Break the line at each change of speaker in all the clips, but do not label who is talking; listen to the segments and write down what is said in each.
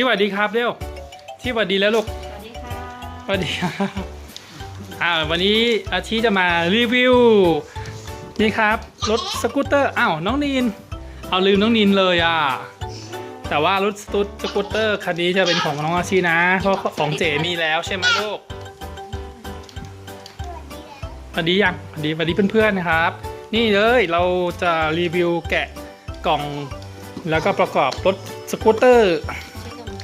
ที่หวัดดีครับเร็วที่หวัดดีแล้วลูก
สวัสดีค่ะ
สวัสดีครับอ่าวันนี้อาชีจะมารีวิวนี่ครับรถสกูตเตอร์อ้าวน้องนีนเอาลืมน้องนีนเลยอะ แต่ว่ารถสตูสกูตเตอร์คันนี้จะเป็นของน้องอาชีนะ เพราะของเจมีแล้วใช่ไหมลูกสวัสดียังสวัสดีสวัสดีเพื่อนๆนะครับ นี่เลยเราจะรีวิวแกะกล่อง แล้วก็ประกอบรถสกูตเตอร์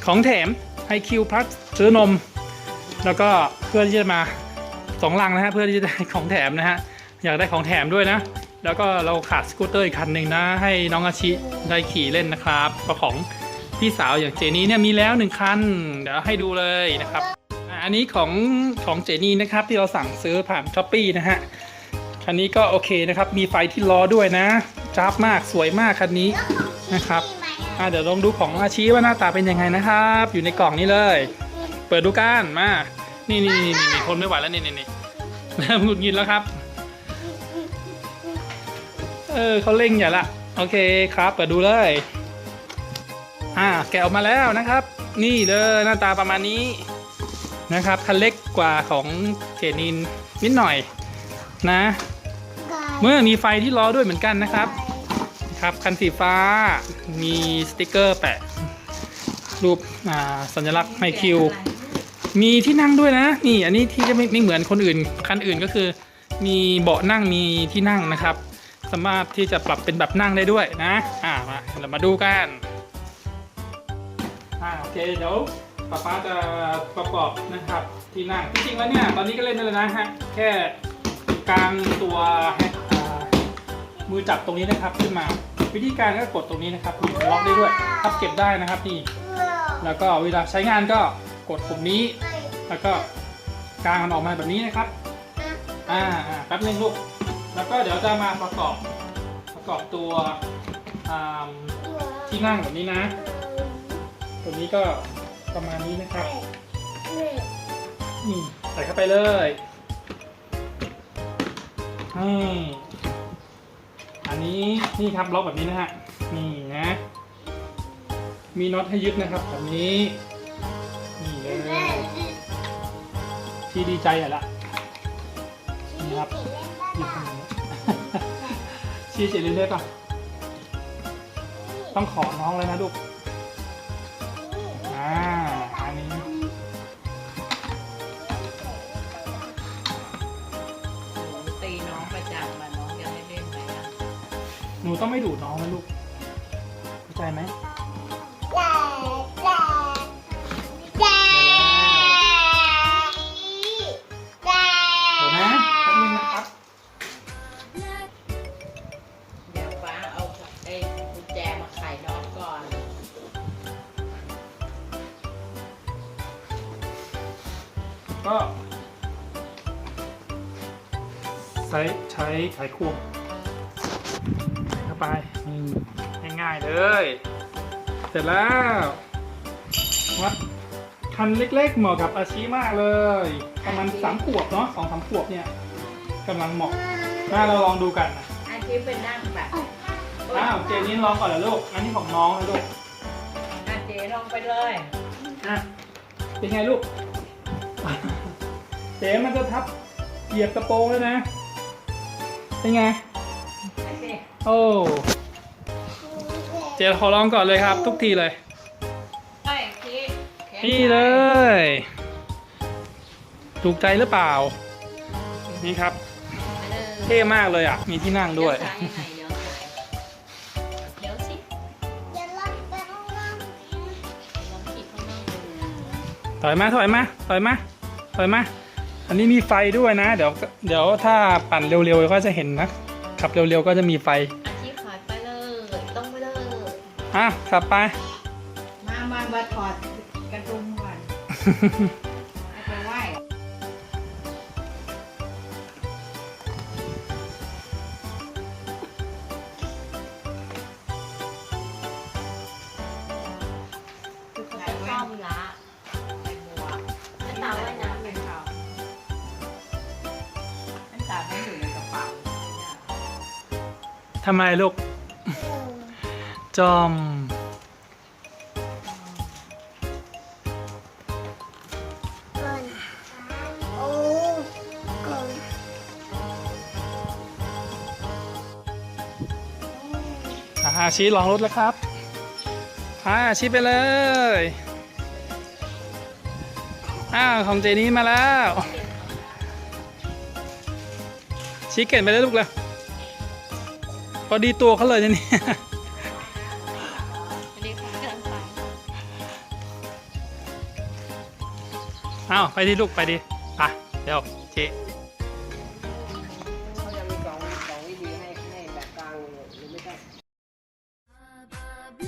ของแถมไฮคิวพลัสซื้อนม แล้วก็เพื่อที่จะมาสองลังนะฮะเพื่อที่จะได้ของแถมนะฮะอยากได้ของแถมด้วยนะ แล้วก็เราขาดสกูตเตอร์อีกคันหนึ่งนะ ให้น้องอาชิได้ขี่เล่นนะครับก็ของพี่สาวอย่างเจนี่เนี่ยมีแล้วหนึ่งคันเดี๋ยวให้ดูเลยนะครับอันนี้ของของเจนี่นะครับที่เราสั่งซื้อผ่านช้อปปีนะฮะคันนี้ก็โอเคนะครับ มีไฟที่ล้อด้วยนะจ้าบมากสวยมากคันนี้นะครับ อะเดี๋ยวลองดูของอาชีว่าหน้าตาเป็นยังไงนะครับ อยู่ในกล่องนี้เลย เปิดดูกันมา นี่นี่นี่นี่คนไม่ไหวแล้วนี่นี่นี่เริ่มหงุดหงิดแล้วครับ เออเขาเร่งอย่าละโอเคครับ เปิดดูเลย อ่าแกะออกมาแล้วนะครับ นี่เลยหน้าตาประมาณนี้นะครับคันเล็กกว่าของเจนินนิดหน่อยนะ เมื่อมีไฟที่ล้อด้วยเหมือนกันนะครับ ครับ คันสีฟ้ามีสติกเกอร์แปะ รูปอ่าสัญลักษณ์ไมคิว มีที่นั่งด้วยนะ นี่อันนี้ที่จะไม่ไม่เหมือนคนอื่น คันอื่นก็คือ มีเบาะนั่งมีที่นั่งนะครับ สามารถที่จะปรับเป็นแบบนั่งได้ด้วยนะ อ่ามาเรามาดูกันอ่าโอเคเดี๋ยวป๊าป๊าจะประกอบนะครับที่นั่งจริงๆแล้วเนี่ยตอนนี้ก็เล่นได้เลยนะฮะแค่กลางตัวให้อ่ามือจับตรงนี้นะครับขึ้นมา วิธีการก็กดตรงนี้นะครับมีล็อกได้ด้วยพับเก็บได้นะครับนี่แล้วก็เวลาใช้งานก็กดปุ่มนี้ แล้วก็กางมันออกมาแบบนี้นะครับอ่าแป๊บนึงลูกแล้วก็เดี๋ยวจะมาประกอบประกอบตัวที่นั่งแบบนี้นะ ตัวนี้ก็ประมาณนี้นะครับนี่ใส่เข้าไปเลยนี่ อันนี้นี่ครับล็อกแบบนี้นะฮะนี่นะมีน็อตให้ยึดนะครับแบบนี้นี่เลยที่ดีใจอะละนี่ครับยึดตรงนี้ชี้เฉยเรื่อยๆก่อนต้องขอน้องเลยนะลูก
หนู
ต้องไม่ดูดน้องนะลูก เข้าใจไหมเดี๋ยวนะแป๊บนึงนะครับ
เดี๋ยวฟ้าเอาไอ้กุญแจมาไขน้องก่อน
ก็ ใช้ใช้ไขควง ไปนี่ง่ายๆเลย เสร็จแล้ววัดคันเล็กๆเหมาะกับอาชีมากเลยประมาณสามขวบเนาะสองสามขวบเนี่ยกำลังเหมาะน่าเราลองดูกันนะ
ไอ้ที่เป็นนั่งแบบ
อ้าวเจนนี่ลองก่อนเหรอลูกอันนี้ของน้องนะลูก
อาเจลองไปเลย
อะเป็นไงลูกเจ๊มันจะทับเหยียบกระโปรงแล้วนะเป็นไง
ไอ้เจ
โอ้เจขอลองก่อนเลยครับ ทุกทีเลย
ไอ้ทีแขน
นี่เลย ถูกใจหรือเปล่า นี่ครับ
ไปเลย
เท่มากเลยอะ มีที่นั่งด้วย
เดี๋ยวซ้ายยังไงเดี๋ยวซ้ายเดี๋ยวสิลองขี่ข้างนอกดู
ถอยมาถอยมาถอยมาถอยมาอันนี้มีไฟด้วยนะ เดี๋ยวเดี๋ยวถ้าปั่นเร็วๆก็จะเห็นนะขับเร็วๆก็จะมีไฟ
อะ
ขับไป
มามาบัดถอดกระดุมก่อนเอาไปไหว้
ใส่ข้าวละ
ใส่หมวก
ไม่ตาว่ายน้ำ
เป็นเขาอันตาไม่อยู่ในกระเป๋า
ทำไมลูก จอม อาชีลองรถแล้วครับอาชีไปเลย อ้าของเจนี้มาแล้ว ชีเก่งไปเลยลูกเลยพอดีตัวเขาเลยเนี่ย อ้าวไปดิลูกไปดิอะเดี๋ยวเจ